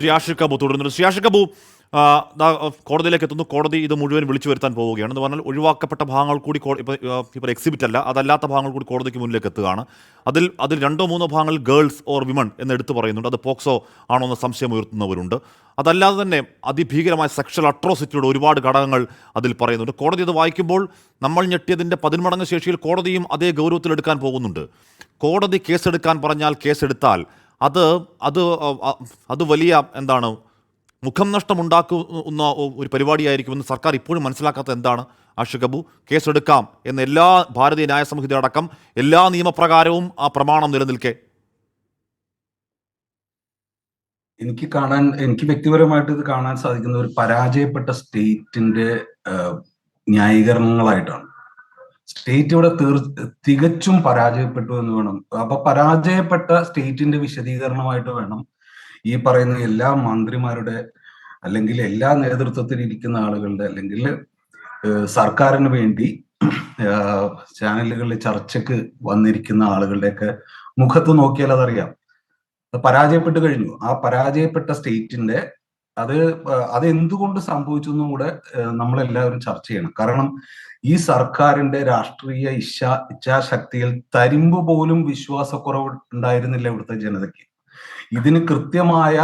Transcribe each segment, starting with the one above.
ശ്രീ കബു തുടരുന്നുണ്ട് ശ്രീ കബു കോടതിയിലേക്ക് എത്തുന്നു. കോടതി ഇത് മുഴുവൻ വിളിച്ചു വരുത്താൻ പോവുകയാണ്. എന്ന് പറഞ്ഞാൽ ഒഴിവാക്കപ്പെട്ട ഭാഗങ്ങൾ കൂടി ഇപ്പോൾ എക്സിബിറ്റ് അല്ല. അതല്ലാത്ത ഭാഗങ്ങൾ കൂടി കോടതിക്ക് മുന്നിലേക്ക് എത്തുകയാണ്. അതിൽ അതിൽ രണ്ടോ മൂന്നോ ഭാഗങ്ങൾ ഗേൾസ് ഓർ വിമൺ എന്ന് എടുത്തു പറയുന്നുണ്ട്. അത് പോക്സോ ആണോ എന്ന് സംശയം ഉയർത്തുന്നവരുണ്ട്. അതല്ലാതെ തന്നെ അതിഭീകരമായ സെക്ഷൽ അട്രോസിറ്റിയുടെ ഒരുപാട് ഘടകങ്ങൾ അതിൽ പറയുന്നുണ്ട്. കോടതി അത് വായിക്കുമ്പോൾ നമ്മൾ ഞെട്ടിയതിന്റെ പതിന്മടങ്ങ് ശേഷിയിൽ കോടതിയും അതേ ഗൗരവത്തിലെടുക്കാൻ പോകുന്നുണ്ട്. കോടതി കേസെടുക്കാൻ പറഞ്ഞാൽ കേസെടുത്താൽ അത് അത് അത് വലിയ എന്താണ് മുഖം നഷ്ടമുണ്ടാക്കുന്ന ഒരു പരിപാടിയായിരിക്കുമെന്ന് സർക്കാർ ഇപ്പോഴും മനസ്സിലാക്കാത്ത എന്താണ്? ആഷിഖ് കബു കേസെടുക്കാം എന്ന എല്ലാ ഭാരതീയ ന്യായ സംഹിത അടക്കം എല്ലാ നിയമപ്രകാരവും ആ പ്രമാണം നിലനിൽക്കെ. എനിക്ക് കാണാൻ എനിക്ക് വ്യക്തിപരമായിട്ട് ഇത് കാണാൻ സാധിക്കുന്ന ഒരു പരാജയപ്പെട്ട സ്റ്റേറ്റിന്റെ ന്യായീകരണങ്ങളായിട്ടാണ്. സ്റ്റേറ്റ് ഇവിടെ തീർ തികച്ചും പരാജയപ്പെട്ടു എന്ന് വേണം. അപ്പൊ പരാജയപ്പെട്ട സ്റ്റേറ്റിന്റെ വിശദീകരണമായിട്ട് വേണം ഈ പറയുന്ന എല്ലാ മന്ത്രിമാരുടെ അല്ലെങ്കിൽ എല്ലാ നേതൃത്വത്തിൽ ഇരിക്കുന്ന ആളുകളുടെ അല്ലെങ്കിൽ സർക്കാരിന് വേണ്ടി ചാനലുകളിൽ ചർച്ചയ്ക്ക് വന്നിരിക്കുന്ന ആളുകളുടെയൊക്കെ മുഖത്ത് നോക്കിയാൽ അതറിയാം. പരാജയപ്പെട്ട് കഴിഞ്ഞു. ആ പരാജയപ്പെട്ട സ്റ്റേറ്റിന്റെ അത് അത് എന്തുകൊണ്ട് സംഭവിച്ചു എന്നും കൂടെ നമ്മളെല്ലാവരും ചർച്ച ചെയ്യണം. കാരണം ഈ സർക്കാരിന്റെ രാഷ്ട്രീയ ഇച്ഛാ ഇച്ഛാശക്തിയിൽ തരിമ്പ് പോലും വിശ്വാസക്കുറവ് ഉണ്ടായിരുന്നില്ല ഇവിടുത്തെ ജനതയ്ക്ക്. ഇതിന് കൃത്യമായ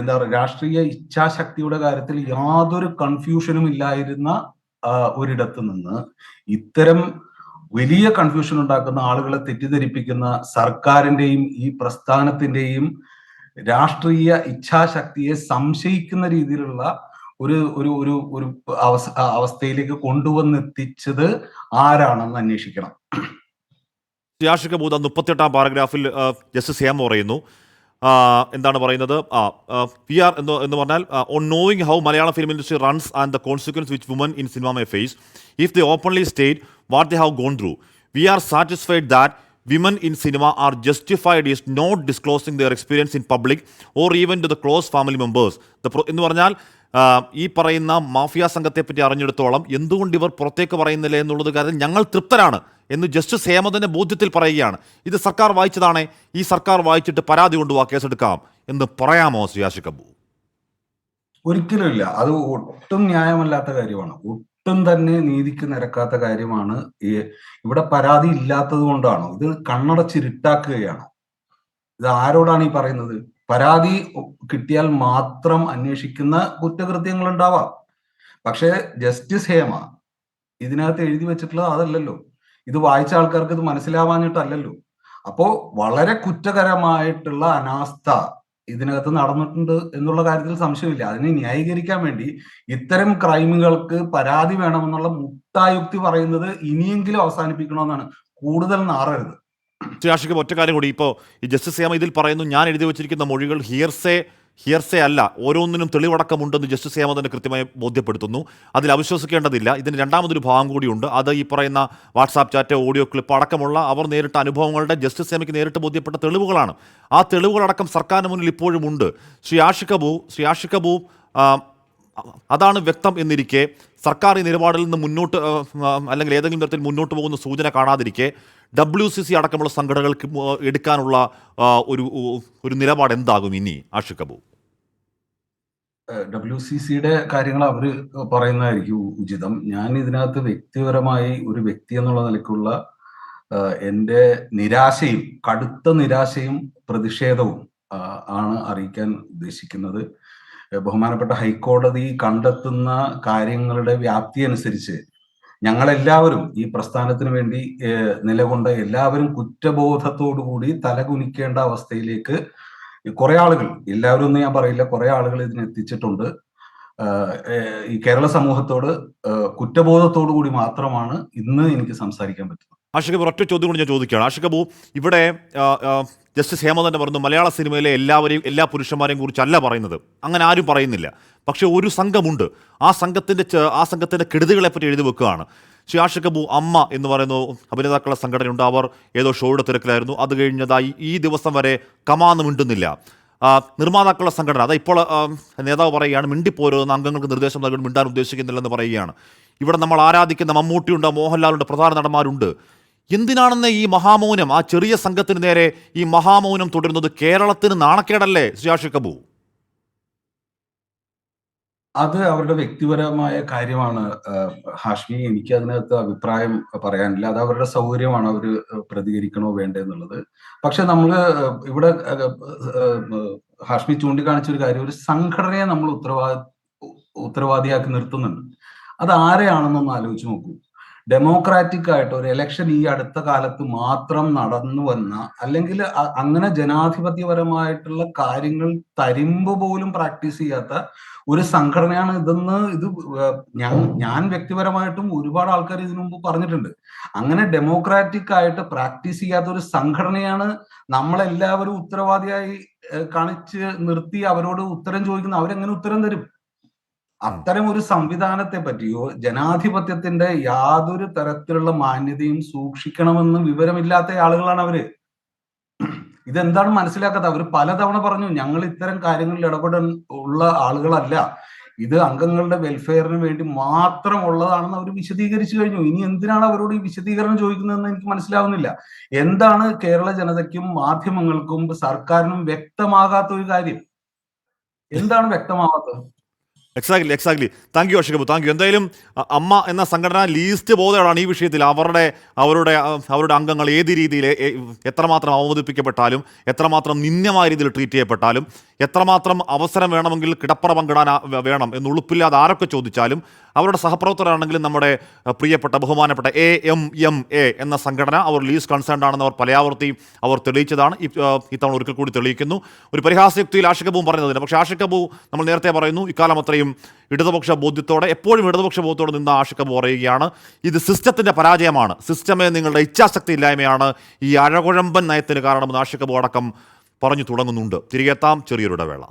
എന്താ പറയുക രാഷ്ട്രീയ ഇച്ഛാശക്തിയുടെ കാര്യത്തിൽ യാതൊരു കൺഫ്യൂഷനും ഇല്ലായിരുന്ന ഒരിടത്ത് നിന്ന് ഇത്തരം വലിയ കൺഫ്യൂഷൻ ഉണ്ടാക്കുന്ന ആളുകളെ തെറ്റിദ്ധരിപ്പിക്കുന്ന സർക്കാരിന്റെയും ഈ പ്രസ്ഥാനത്തിന്റെയും രാഷ്ട്രീയ ഇച്ഛാശക്തിയെ സംശയിക്കുന്ന രീതിയിലുള്ള ഒരു ഒരു ഒരു ഒരു അവസ്ഥ അവസ്ഥയിലേക്ക് കൊണ്ടുവന്നെത്തിച്ചത് ആരാണെന്ന് അന്വേഷിക്കണം. ശ്രീ മൂത മുപ്പത്തെട്ടാം ആ പാരഗ്രാഫിൽ ജസ്റ്റിസ് ഹേമ പറയുന്നു. എന്താണ് പറയുന്നത്? പി ആർ എന്ന് എന്ന് പറഞ്ഞാൽ on knowing how Malayalam film industry runs and the consequence which woman in cinema may face if they openly state what they have gone through we are satisfied that women in cinema are justified is not disclosing their experience in public or even to the close family members എന്ന് പറഞ്ഞാൽ ഈ പറയുന്ന mafia സംഘത്തെ പറ്റി അറിഞ്ഞെടുത്തോളം എന്തുകൊണ്ട് ഇവർ പുറത്തേക്ക് പറയുന്നില്ല എന്നുള്ളത് കാര്യം ഞങ്ങൾ തൃപ്തരാണ് എന്ന് ജസ്റ്റിസ് ഹേമന്തിന്റെ ബോധ്യത്തിൽ പറയുകയാണ്. ഇത് സർക്കാർ വായിച്ചതാണേ. ഈ സർക്കാർ വായിച്ചിട്ട് പരാതി കൊണ്ടുപോവാ കേസെടുക്കാം എന്ന് പറയാമോ ശ്രീ ആഷിഖ് ഒരിക്കലും ഇല്ല അത് ഒട്ടും ന്യായമല്ലാത്ത കാര്യമാണ്. ഒട്ടും തന്നെ നീതിക്ക് നിരക്കാത്ത കാര്യമാണ് ഈ ഇവിടെ പരാതി ഇല്ലാത്തത് കൊണ്ടാണോ? ഇത് കണ്ണടച്ചിരുട്ടാക്കുകയാണോ? ഇത് ആരോടാണ് ഈ പറയുന്നത്? പരാതി കിട്ടിയാൽ മാത്രം അന്വേഷിക്കുന്ന കുറ്റകൃത്യങ്ങൾ ഉണ്ടാവാം. പക്ഷേ ജസ്റ്റിസ് ഹേമ ഇതിനകത്ത് എഴുതി വെച്ചിട്ടുള്ളത് അതല്ലല്ലോ. ഇത് വായിച്ച ആൾക്കാർക്ക് ഇത് മനസ്സിലാവാഞ്ഞിട്ടല്ലല്ലോ. അപ്പോ വളരെ കുറ്റകരമായിട്ടുള്ള അനാസ്ഥ ഇതിനകത്ത് നടന്നിട്ടുണ്ട് എന്നുള്ള കാര്യത്തിൽ സംശയമില്ല. അതിനെ ന്യായീകരിക്കാൻ വേണ്ടി ഇത്തരം ക്രൈമുകൾക്ക് പരാതി വേണമെന്നുള്ള മുട്ടായുക്തി പറയുന്നത് ഇനിയെങ്കിലും അവസാനിപ്പിക്കണമെന്നാണ്. കൂടുതൽ നാറരുത്. ഒറ്റ കാര്യം കൂടി. ഇപ്പോ ഈ ജസ്റ്റിസ് ഇതിൽ പറയുന്നു ഞാൻ എഴുതി വെച്ചിരിക്കുന്ന മൊഴികൾ ഹിയർസേ ഹിയർസേ അല്ല ഓരോന്നിനും തെളിവടക്കമുണ്ടെന്ന് ജസ്റ്റിസ് ഹേമന്ദനെ കൃത്യമായി ബോധ്യപ്പെടുത്തുന്നു. അതിൽ അവിശ്വസിക്കേണ്ടതില്ല. ഇതിന് രണ്ടാമതൊരു ഭാഗം കൂടിയുണ്ട്. അത് ഈ പറയുന്ന വാട്സാപ്പ് ചാറ്റ് ഓഡിയോ ക്ലിപ്പ് അടക്കമുള്ള അവർ നേരിട്ട അനുഭവങ്ങളുടെ ജസ്റ്റിസ് ഹേമയ്ക്ക് നേരിട്ട് ബോധ്യപ്പെട്ട തെളിവുകളാണ്. ആ തെളിവുകളടക്കം സർക്കാരിന് മുന്നിൽ ഇപ്പോഴും ഉണ്ട്. ശ്രീ ആഷിഖ് ശ്രീ ആഷിഖ് അബു അതാണ് വ്യക്തം എന്നിരിക്കെ സർക്കാർ ഈ നിലപാടിൽ നിന്ന് മുന്നോട്ട് അല്ലെങ്കിൽ ഏതെങ്കിലും തരത്തിൽ മുന്നോട്ട് പോകുന്ന സൂചന കാണാതിരിക്കെ ഡബ്ല്യു സി സി അടക്കമുള്ള സംഘടനകൾക്ക് എടുക്കാനുള്ള ഒരു ഒരു നിലപാട് എന്താകും ഇനി ആഷിഖ് ഡബ്ല്യു സി സിയുടെ കാര്യങ്ങൾ അവർ പറയുന്നതായിരിക്കും ഉചിതം. ഞാൻ ഇതിനകത്ത് വ്യക്തിപരമായി ഒരു വ്യക്തി എന്നുള്ള നിലയ്ക്കുള്ള എന്റെ നിരാശയും കടുത്ത നിരാശയും പ്രതിഷേധവും ആണ് അറിയിക്കാൻ ഉദ്ദേശിക്കുന്നത്. ബഹുമാനപ്പെട്ട ഹൈക്കോടതി കണ്ടെത്തുന്ന കാര്യങ്ങളുടെ വ്യാപ്തി അനുസരിച്ച് ഞങ്ങളെല്ലാവരും ഈ പ്രസ്ഥാനത്തിന് വേണ്ടി നിലകൊണ്ട എല്ലാവരും കുറ്റബോധത്തോടു കൂടി തലകുനിക്കേണ്ട അവസ്ഥയിലേക്ക് കുറെ ആളുകൾ എല്ലാവരും ഒന്നും ഞാൻ പറയില്ല കുറെ ആളുകൾ ഇതിന് എത്തിച്ചിട്ടുണ്ട്. ഈ കേരള സമൂഹത്തോട് കുറ്റബോധത്തോടു കൂടി മാത്രമാണ് ഇന്ന് എനിക്ക് സംസാരിക്കാൻ പറ്റുന്നത്. അബു ഒറ്റ ചോദ്യം കൂടി ഞാൻ ചോദിക്കുകയാണ്. ആഷിഖ് ഇവിടെ ജസ്റ്റിസ് ഹേമ തന്നെ പറഞ്ഞു മലയാള സിനിമയിലെ എല്ലാവരെയും എല്ലാ പുരുഷന്മാരെയും കുറിച്ചല്ല പറയുന്നത്. അങ്ങനെ ആരും പറയുന്നില്ല. പക്ഷേ ഒരു സംഘമുണ്ട്. ആ സംഘത്തിന്റെ ആ സംഘത്തിന്റെ കെടുതികളെ പറ്റി എഴുതി വെക്കുകയാണ്. അബു അമ്മ എന്ന് പറയുന്ന അഭിനേതാക്കളുടെ സംഘടനയുണ്ട് അവർ ഏതോ ഷോയുടെ തിരക്കിലായിരുന്നു. അത് കഴിഞ്ഞതായി ഈ ദിവസം വരെ കമാന്ന് മിണ്ടുന്നില്ല. നിർമ്മാതാക്കളുടെ സംഘടന അതാ ഇപ്പോൾ നേതാവ് പറയുകയാണ് മിണ്ടിപ്പോരുന്ന അംഗങ്ങൾക്ക് നിർദ്ദേശം നൽകാൻ മിണ്ടാൻ ഉദ്ദേശിക്കുന്നില്ലെന്ന് പറയുകയാണ്. ഇവിടെ നമ്മൾ ആരാധിക്കുന്ന മമ്മൂട്ടിയുണ്ട് മോഹൻലാലുണ്ട് പ്രധാന നടന്മാരുണ്ട്. എന്തിനാണെന്ന് ഈ മഹാമൗനം? ആ ചെറിയ സംഘത്തിന് നേരെ ഈ മഹാമൗനം തുടരുന്നത് കേരളത്തിന് നാണക്കേടല്ലേ ശ്രീ ആഷിഖ് കബു അത് അവരുടെ വ്യക്തിപരമായ കാര്യമാണ്. ഹാഷ്മി എനിക്ക് അതിനകത്ത് അഭിപ്രായം പറയാനില്ല. അത് അവരുടെ സൗകര്യമാണ് അവർ പ്രതികരിക്കണോ വേണ്ടെന്നുള്ളത്. പക്ഷെ നമ്മൾ ഇവിടെ ഹാഷ്മി ചൂണ്ടിക്കാണിച്ച ഒരു കാര്യം. ഒരു സംഘടനയെ നമ്മൾ ഉത്തരവാദി ഉത്തരവാദിയാക്കി നിർത്തുന്നുണ്ട്. അത് ആരെയാണെന്നൊന്ന് ആലോചിച്ച് നോക്കൂ. ഡെമോക്രാറ്റിക് ആയിട്ട് ഒരു ഇലക്ഷൻ ഈ അടുത്ത കാലത്ത് മാത്രം നടന്നു വന്ന അല്ലെങ്കിൽ അങ്ങനെ ജനാധിപത്യപരമായിട്ടുള്ള കാര്യങ്ങൾ തരിമ്പ് പോലും പ്രാക്ടീസ് ചെയ്യാത്ത ഒരു സംഘടനയാണ് ഇതെന്ന് ഇത് ഞാൻ ഞാൻ വ്യക്തിപരമായിട്ടും ഒരുപാട് ആൾക്കാർ ഇതിനു മുമ്പ് പറഞ്ഞിട്ടുണ്ട്. അങ്ങനെ ഡെമോക്രാറ്റിക് ആയിട്ട് പ്രാക്ടീസ് ചെയ്യാത്ത ഒരു സംഘടനയാണ് നമ്മളെല്ലാവരും ഉത്തരവാദിയായി കാണിച്ച് നിർത്തി അവരോട് ഉത്തരം ചോദിക്കുന്ന അവരെങ്ങനെ ഉത്തരം തരും? അത്തരം ഒരു സംവിധാനത്തെ പറ്റിയോ ജനാധിപത്യത്തിന്റെ യാതൊരു തരത്തിലുള്ള മാന്യതയും സൂക്ഷിക്കണമെന്ന് വിവരമില്ലാത്ത ആളുകളാണ് അവർ. ഇതെന്താണ് മനസ്സിലാക്കാത്ത അവർ പലതവണ പറഞ്ഞു ഞങ്ങൾ ഇത്തരം കാര്യങ്ങളിൽ ഇടപെടാൻ ഉള്ള ആളുകളല്ല. ഇത് അംഗങ്ങളുടെ വെൽഫെയറിന് വേണ്ടി മാത്രം ഉള്ളതാണെന്ന് അവർ വിശദീകരിച്ചു കഴിഞ്ഞു. ഇനി എന്തിനാണ് അവരോട് ഈ വിശദീകരണം ചോദിക്കുന്നതെന്ന് എനിക്ക് മനസ്സിലാവുന്നില്ല. എന്താണ് കേരള ജനതയ്ക്കും മാധ്യമങ്ങൾക്കും സർക്കാരിനും വ്യക്തമാകാത്ത ഒരു കാര്യം? എന്താണ് വ്യക്തമാവാത്തത്? എക്സാക്ട്ലി എക്സാക്ട്ലി താങ്ക് യു അഷികബു താങ്ക് യു എന്തായാലും അമ്മ എന്ന സംഘടന ലീസ്റ്റ് ബോധമാണ് ഈ വിഷയത്തിൽ. അവരുടെ അവരുടെ അവരുടെ അംഗങ്ങൾ ഏത് രീതിയിൽ എത്രമാത്രം അവതരിപ്പിക്കപ്പെട്ടാലും എത്രമാത്രം നിന്ദ്യമായ രീതിയിൽ ട്രീറ്റ് ചെയ്യപ്പെട്ടാലും എത്രമാത്രം അവസരം വേണമെങ്കിൽ കിടപ്പറ പങ്കിടാൻ വേണം എന്ന് ഉളുപ്പില്ലാതെ ആരൊക്കെ ചോദിച്ചാലും അവരുടെ സഹപ്രവർത്തകരാണെങ്കിലും നമ്മുടെ പ്രിയപ്പെട്ട ബഹുമാനപ്പെട്ട എ എം എം എ എന്ന സംഘടന അവർ ലീസ് കൺസേൺ ആണെന്ന് അവർ പലയാവർത്തി അവർ തെളിയിച്ചതാണ്. ഇത്തവണ ഒരിക്കൽ കൂടി തെളിയിക്കുന്നു. ഒരു പരിഹാസയുക്തിയിൽ ആഷികബുവും പറഞ്ഞതിന് പക്ഷേ ആഷികബു നമ്മൾ നേരത്തെ പറയുന്നു ഇക്കാലം അത്രയും ഇടതുപക്ഷ ബോധ്യത്തോടെ എപ്പോഴും ഇടതുപക്ഷ ബോധ്യത്തോടെ നിന്ന് ആഷികബു പറയുകയാണ്. ഇത് സിസ്റ്റത്തിന്റെ പരാജയമാണ്. സിസ്റ്റമേ നിങ്ങളുടെ ഇച്ഛാശക്തി ഇല്ലായ്മയാണ് ഈ അഴകുഴമ്പൻ നയത്തിന് കാരണമെന്ന് ആഷികബു അടക്കം പറഞ്ഞു തുടങ്ങുന്നുണ്ട്. തിരികെത്താം ചെറിയൊരു ഇടവേള